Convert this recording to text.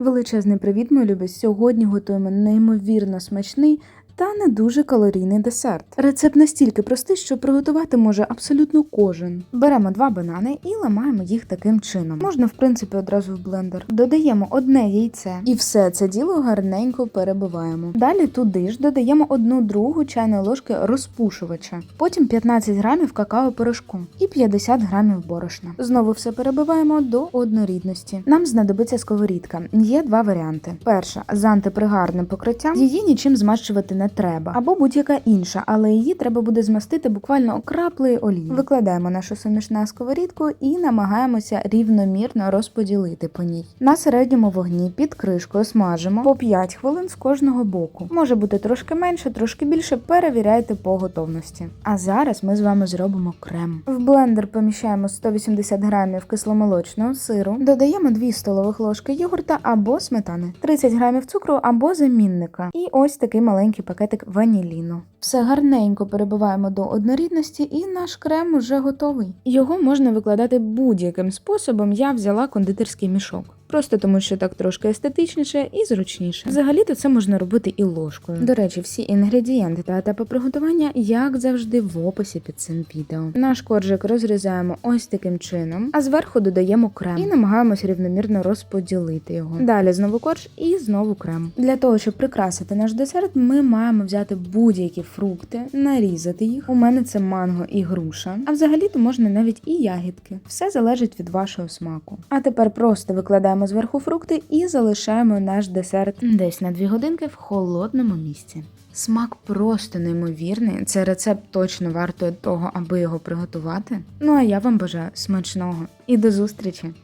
Величезний привіт, мої любі! Сьогодні готуємо неймовірно смачний та не дуже калорійний десерт. Рецепт настільки простий, що приготувати може абсолютно кожен. Беремо два банани і ламаємо їх таким чином. Можна, в принципі, одразу в блендер. Додаємо одне яйце і все це діло гарненько перебиваємо. Далі туди ж додаємо одну другу чайної ложки розпушувача, потім 15 грамів какао-порошку і 50 грамів борошна. Знову все перебиваємо до однорідності. Нам знадобиться сковорідка. Є два варіанти: перша з антипригарним покриттям. Її нічим змащувати не треба, або будь-яка інша, але її треба буде змастити буквально краплею олії. Викладаємо нашу суміш на сковорідку і намагаємося рівномірно розподілити по ній. На середньому вогні під кришкою смажимо по 5 хвилин з кожного боку. Може бути трошки менше, трошки більше. Перевіряйте по готовності. А зараз ми з вами зробимо крем. В блендер поміщаємо 180 грамів кисломолочного сиру, додаємо 2 столових ложки йогурта або сметани, 30 грамів цукру або замінника. І ось такий маленький пакетик ваніліну. Все гарненько перебиваємо до однорідності, і наш крем уже готовий. Його можна викладати будь-яким способом. Я взяла кондитерський мішок. Просто тому, що так трошки естетичніше і зручніше. Взагалі-то це можна робити і ложкою. До речі, всі інгредієнти та етапи приготування, як завжди, в описі під цим відео. Наш коржик розрізаємо ось таким чином, а зверху додаємо крем і намагаємось рівномірно розподілити його. Далі знову корж і знову крем. Для того, щоб прикрасити наш десерт, ми маємо взяти будь-які фрукти, нарізати їх. У мене це манго і груша. А взагалі-то можна навіть і ягідки. Все залежить від вашого смаку. А тепер просто викладаємо зверху фрукти і залишаємо наш десерт десь на 2 годинки в холодному місці. Смак просто неймовірний. Це рецепт точно вартує того, аби його приготувати. Ну а я вам бажаю смачного і до зустрічі!